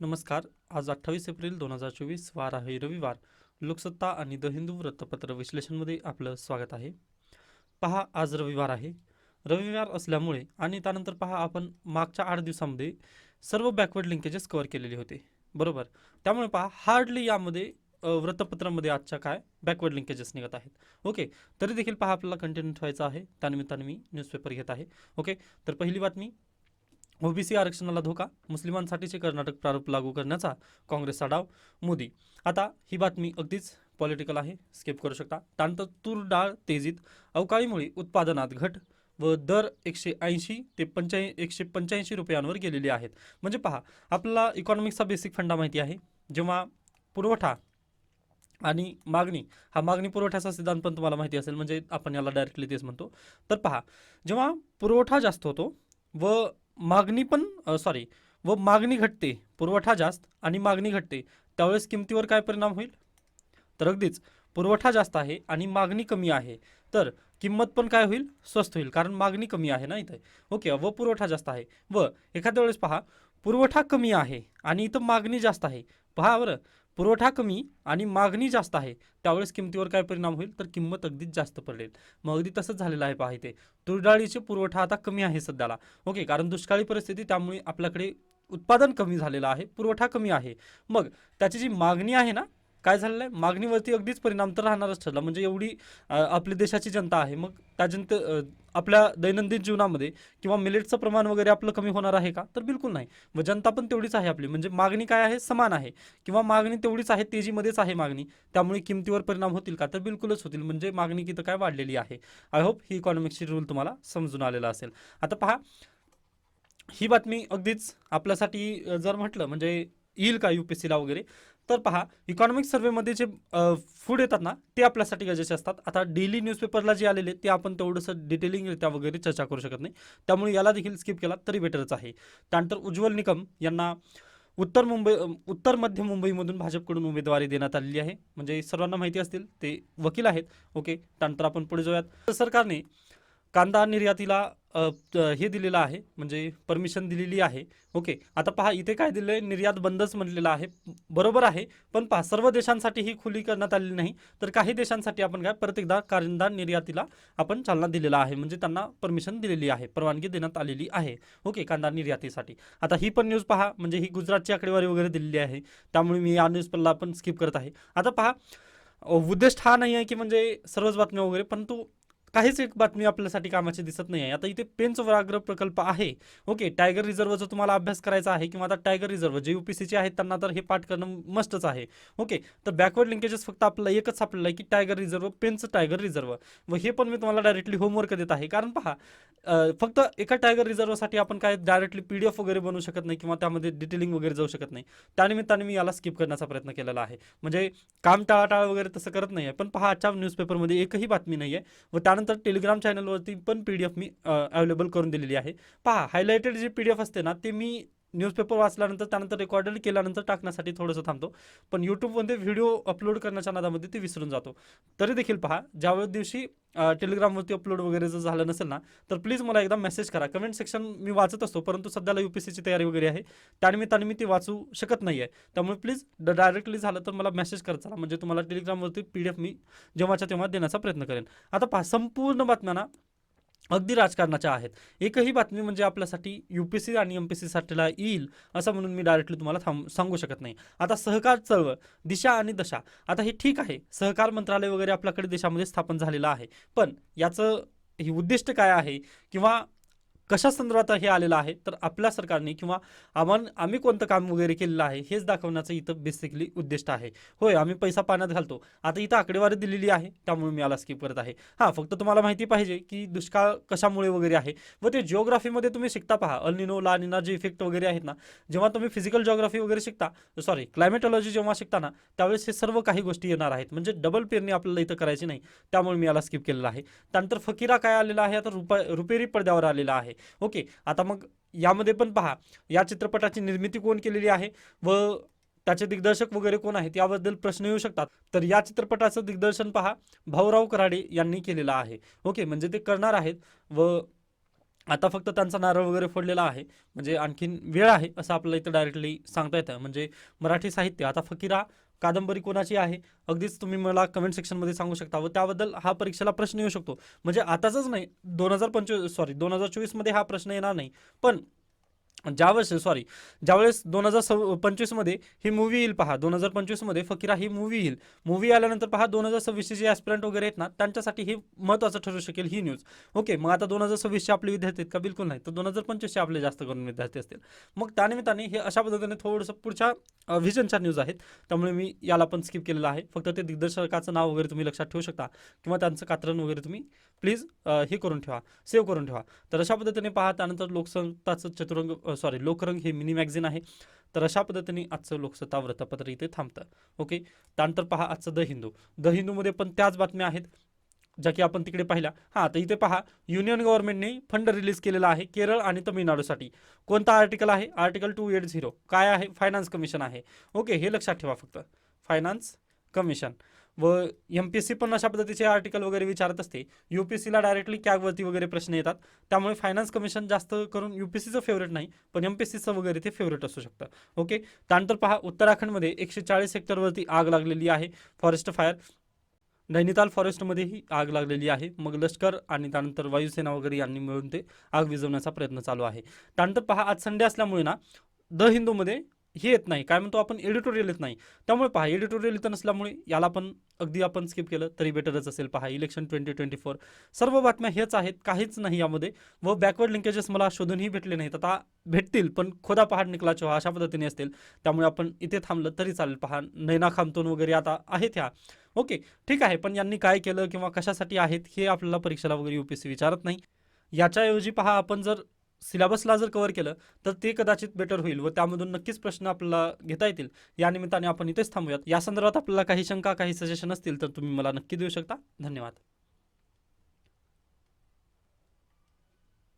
नमस्कार. आज अठ्ठावीस एप्रिल दोन हजार चोवीस वार आहे रविवार. लोकसत्ता आणि द हिंदू वृत्तपत्र विश्लेषणमध्ये आपलं स्वागत आहे. पहा आज रविवार आहे. रविवार असल्यामुळे आणि त्यानंतर पहा आपण मागच्या आठ दिवसामध्ये सर्व बॅकवर्ड लिंकेजेस कव्हर केलेले होते. बरोबर? त्यामुळे पहा हार्डली यामध्ये वृत्तपत्रामध्ये आजच्या काय बॅकवर्ड लिंकेजेस निघत आहेत. ओके तरी देखील पहा आपल्याला कंटिन्यू ठेवायचा आहे. त्यानिमित्ताने मी न्यूजपेपर घेत आहे. ओके तर पहिली बातमी ओबीसी आरक्षणाला धोका मुस्लिमांसाठीचे कर्नाटक प्रारूप लागू करण्याचा काँग्रेसचा डाव मोदी. आता ही बातमी अगदीच पॉलिटिकल आहे. स्किप करू शकता. त्यानंतर तूर डाळ तेजीत अवकाळीमुळे उत्पादनात घट व दर एकशे ऐंशी ते पंच्या एकशे पंच्याऐंशी रुपयांवर गेलेले आहेत. म्हणजे पहा आपल्याला इकॉनॉमिक्सचा बेसिक फंडा माहिती आहे. जेव्हा पुरवठा आणि मागणी हा मागणी पुरवठ्याचा सिद्धांत पण तुम्हाला माहिती असेल. म्हणजे आपण याला डायरेक्टली तेच म्हणतो. तर पहा जेव्हा पुरवठा जास्त होतो व मागणी पण सॉरी व मागणी घटते पुरवठा जास्त आणि मागणी घटते. त्यावेळेस किमतीवर काय परिणाम होईल? तर अगदीच पुरवठा जास्त आहे आणि मागणी कमी आहे. तर किंमत पण काय होईल? स्वस्त होईल कारण मागणी कमी आहे ना इथे. ओके व पुरवठा जास्त आहे. व एखाद्या वेळेस पहा पुरवठा कमी आहे आणि इथं मागणी जास्त आहे. पहा बरं पुरवठा कमी आणि मागणी जास्त आहे त्यावेळेस किमतीवर काय परिणाम होईल? तर किंमत अगदीच जास्त पडेल. मग अगदी तसंच झालेलं आहे पहा तुरडाळीचे पुरवठा आता कमी आहे सध्याला. ओके कारण दुष्काळी परिस्थिती त्यामुळे आपल्याकडे उत्पादन कमी झालेलं आहे पुरवठा कमी आहे. मग त्याची जी मागणी आहे ना काय झालेलं आहे मागणीवरती अगदीच परिणाम तर राहणारच ठरला. म्हणजे एवढी आपली देशाची जनता आहे. मग त्या जनते आपल्या दैनंदिन जीवनामध्ये किंवा मिलेटचं प्रमाण वगैरे आपलं कमी होणार आहे का? तर बिलकुल नाही. व जनता पण तेवढीच आहे आपली. म्हणजे मागणी काय आहे? समान आहे. किंवा मागणी तेवढीच आहे तेजीमध्येच आहे मागणी. त्यामुळे किमतीवर परिणाम होतील का? तर बिलकुलच होतील. म्हणजे मागणी किती काय वाढलेली आहे. आय होप ही इकॉनॉमिक्सची रूल तुम्हाला समजून आलेला असेल. आता पहा ही बातमी अगदीच आपल्यासाठी जर म्हटलं म्हणजे येईल का यू पी ला वगैरे? तर पहा इकॉनॉमिक सर्वेमध्ये जे फूड येतात ना ते आपल्यासाठी गरजेचे असतात. आता डेली न्यूजपेपरला जे आलेले ते आपण तेवढंसं डिटेलिंगरित्या वगैरे चर्चा करू शकत नाही. त्यामुळे याला देखील स्किप केला तरी बेटरच आहे. त्यानंतर उज्ज्वल निकम यांना उत्तर मुंबई उत्तर मध्य मुंबईमधून भाजपकडून उमेदवारी देण्यात आलेली आहे. म्हणजे सर्वांना माहिती असतील ते वकील आहेत. ओके त्यानंतर आपण पुढे जाऊयात. सरकारने कांदा निर्यातीला हे दिलेलं आहे म्हणजे परमिशन दिलेली आहे. ओके आता पहा इथे काय दिलं आहे निर्यात बंदच म्हटलेलं आहे. बरोबर आहे पण पहा सर्व देशांसाठी ही खुली करण्यात आलेली नाही. तर काही देशांसाठी आपण काय? परत एकदा कांदा निर्यातीला आपण चालना दिलेला आहे. म्हणजे त्यांना परमिशन दिलेली आहे परवानगी देण्यात आलेली आहे. ओके कांदा निर्यातीसाठी. आता ही पण न्यूज पहा म्हणजे ही गुजरातची आकडेवारी वगैरे दिलेली आहे. त्यामुळे मी या पल्ला पण स्किप करत आहे. आता पहा उद्देश हा नाही आहे की म्हणजे सर्वच बातम्या वगैरे परंतु काहीच एक बातमी आपल्यासाठी कामाची दिसत नाही आहे. आता इथे पेंच व्याघ्र प्रकल्प आहे. ओके टायगर रिझर्व जो तुम्हाला अभ्यास करायचा आहे किंवा आता टायगर रिझर्व जे यूपीसीचे आहेत त्यांना तर हे पाठ करणं मस्टच आहे. ओके तर बॅकवर्ड लिंकेजेस फक्त आपल्याला एकच सापडलं आहे की tiger reserve Pench tiger reserve व हे पण मी तुम्हाला डायरेक्टली होमवर्क देत आहे. कारण पहा फक्त एका टायगर रिझर्वसाठी आपण काय डायरेक्टली पी डी एफ वगैरे बनवू शकत नाही किंवा त्यामध्ये डिटेलिंग वगैरे जाऊ शकत नाही. त्यानिमित्ताने मी याला स्किप करण्याचा प्रयत्न केलेला आहे. म्हणजे काम टाळाटाळ वगैरे तसं करत नाही आहे. पण पहा आजच्या न्यूजपेपरमध्ये एकही बातमी नाही आहे व त्यानंतर टेलिग्राम चॅनलवरती पण पी डी एफ मी अवेलेबल करून दिलेली आहे. पहा हायलाइटेड जी पी डी एफ असते ना ते मी न्यूजपेपर वाचल्यानंतर त्यानंतर रेकॉर्डेड केल्यानंतर टाकण्यासाठी थोडंसं थांबतो. पण यूट्यूबमध्ये व्हिडिओ अपलोड करण्याच्या नादामध्ये ते विसरून जातो. तरी देखील पहा ज्यावेळेस दिवशी टेलिग्रामवरती अपलोड वगैरे जर झालं नसेल ना तर प्लीज मला एकदा मेसेज करा. कमेंट सेक्शन मी वाचत असतो परंतु सध्याला यू पी सीची तयारी वगैरे आहे. त्यानिमित्ताने मी ती वाचू शकत नाही आहे त्यामुळे प्लीज डायरेक्टली झालं तर मला मेसेज करत चला. म्हणजे तुम्हाला टेलिग्रामवरती पी डी एफ मी जेव्हाच्या तेव्हा देण्याचा प्रयत्न करेन. आता पहा संपूर्ण बातम्या ना अगदी राजकारणाच्या आहेत. एकही बातमी म्हणजे आपल्यासाठी यू पी सी आणि एम पी सी साठीला येईल असं म्हणून मी डायरेक्टली तुम्हाला थांब सांगू शकत नाही. आता सहकार चळवळ दिशा आणि दशा आता हे ठीक आहे. सहकार मंत्रालय वगैरे आपल्याकडे देशामध्ये स्थापन झालेलं आहे. पण याचं हे उद्दिष्ट काय आहे? किंवा कशा संदर्भात हे आलेलं आहे? तर आपल्या सरकारने किंवा आम्हाला आम्ही कोणतं काम वगैरे केलेलं आहे हेच दाखवण्याचं इथं बेसिकली उद्दिष्ट आहे. होय आम्ही पैसा पाण्यात घालतो. आता इथं आकडेवारी दिलेली आहे त्यामुळे मी याला स्किप करत आहे. हां फक्त तुम्हाला माहिती पाहिजे की दुष्काळ कशामुळे वगैरे आहे. व ते जिओग्राफीमध्ये तुम्ही शिकता पहा. अल्निनो लानिना जे इफेक्ट वगैरे आहेत ना जेव्हा तुम्ही फिजिकल जिओग्राफी वगैरे शिकता सॉरी क्लायमेटॉलॉजी जेव्हा शिकता ना त्यावेळेस हे सर्व काही गोष्टी येणार आहेत. म्हणजे डबल पेरणी आपल्याला इथं करायची नाही. त्यामुळे मी याला स्किप केलेला आहे. त्यानंतर फकीरा काय आलेला आहे? आता रुपा रुपेरी पडद्यावर आलेला आहे. ओके आता मग यामध्ये पण पहा या चित्रपटाची निर्मिती कोण केलेली आहे व त्याचे दिग्दर्शक वगैरे कोण आहेत याबद्दल प्रश्न येऊ शकतात. तर या चित्रपटाचं दिग्दर्शन पहा भाऊराव कराडे यांनी केलेलं आहे. ओके म्हणजे ते करणार आहेत व आता फक्त त्यांचा नारळ वगैरे फोडलेला आहे. म्हणजे आणखीन वेळ आहे असं आपल्याला इथं डायरेक्टली सांगता येतं. म्हणजे मराठी साहित्य आता फकीरा कादंबरी कोणाची आहे? अगदीच तुम्ही मला कमेंट सेक्शनमध्ये सांगू शकता. व त्याबद्दल हा परीक्षेला प्रश्न येऊ शकतो. म्हणजे आताच नाही दोन हजार पंचवीस सॉरी दोन हजार चोवीसमध्ये हा प्रश्न येणार नाही. पण ज्यावेळेस सॉरी ज्यावेळेस दोन हजार सव पंचवीसमध्ये ही मूवी येईल पहा दोन हजार पंचवीसमध्ये फकीरा ही मूवी येईल. मूवी आल्यानंतर पहा दोन हजार सव्वीसचे जे ॲस्पिरंट वगैरे आहेत ना त्यांच्यासाठी हे महत्त्वाचं ठरू शकेल ही न्यूज ओके मग आता दोन हजार सव्वीसचे आपले विद्यार्थी आहेत का? बिलकुल नाही. तर दोन हजार पंचवीसचे आपले जास्त करून विद्यार्थी असतील. मग त्यानिमित्ताने हे अशा पद्धतीने थोडंसं पुढच्या व्हिजनच्या न्यूज आहेत. त्यामुळे मी याला पण स्किप केलेलं आहे. फक्त ते दिग्दर्शकाचं नाव वगैरे तुम्ही लक्षात ठेवू शकता किंवा त्यांचं कात्रण वगैरे तुम्ही प्लीज हे करून ठेवा सेव्ह करून ठेवा. तर अशा पद्धतीने पहा त्यानंतर लोकसत्ताचं चतुरंग सॉरी लोकरंग हे मिनी मॅगझिन आहे. तर अशा पद्धतीने आजचं लोकसत्ता वृत्तपत्र इथे थांबतं. ओके त्यानंतर पहा आजचं द हिंदू. द हिंदूमध्ये पण त्याच बातम्या आहेत ज्या की आपण तिकडे पाहिल्या. हां तर इथे पहा युनियन गव्हर्नमेंटने फंड रिलीज केलेला आहे केरळ आणि तमिळनाडूसाठी. कोणता आर्टिकल आहे? आर्टिकल टू एट झिरो काय आहे? फायनान्स कमिशन आहे. ओके हे लक्षात ठेवा फक्त. Finance commission. व एम पी एस सी पण अशा पद्धतीचे आर्टिकल वगैरे विचारत असते. यू पी एस सीला डायरेक्टली कॅगवरती वगैरे प्रश्न येतात. त्यामुळे फायनान्स कमिशन जास्त करून यू पी एस सीचं फेवरेट नाही पण एम पी एस सीचं वगैरे ते फेवरेट असू शकतं. ओके त्यानंतर पहा उत्तराखंडमध्ये एकशे चाळीस सेक्टरवरती आग लागलेली आहे. फॉरेस्ट फायर नैनिताल फॉरेस्टमध्येही आग लागलेली आहे. मग लष्कर आणि त्यानंतर वायुसेना वगैरे यांनी मिळून ते आग विझवण्याचा प्रयत्न चालू आहे. त्यानंतर पहा आज संडे असल्यामुळे ना द हिंदूमध्ये हे येत नाही. काय म्हणतो आपण? एडिटोरियल येत नाही. त्यामुळे पहा एडिटोरियल इथं नसल्यामुळे याला पण अगदी आपण स्किप केलं तरी बेटरच असेल. पहा इलेक्शन ट्वेंटी ट्वेंटी फोर सर्व बातम्या हेच आहेत काहीच नाही यामध्ये. व बॅकवर्ड लिंकेजेस मला शोधूनही भेटले नाहीत. आता भेटतील पण खोदा पहाड निकला चोहा अशा पद्धतीने असतील. त्यामुळे आपण इथे थांबलं तरी चालेल. पहा नैना खामतोन वगैरे आता आहेत ह्या. ओके ठीक आहे पण यांनी काय केलं किंवा कशासाठी आहेत हे आपल्याला परीक्षेला वगैरे यू पी सी विचारत नाही. याच्याऐवजी पहा आपण जर सिलेबसला जर कव्हर केलं तर ते कदाचित बेटर होईल व त्यामधून नक्कीच प्रश्न आपल्याला घेता येतील. या निमित्ताने आपण इथेच थांबूयात. या संदर्भात आपल्याला काही शंका काही सजेशन असतील तर तुम्ही मला नक्की देऊ शकता. धन्यवाद.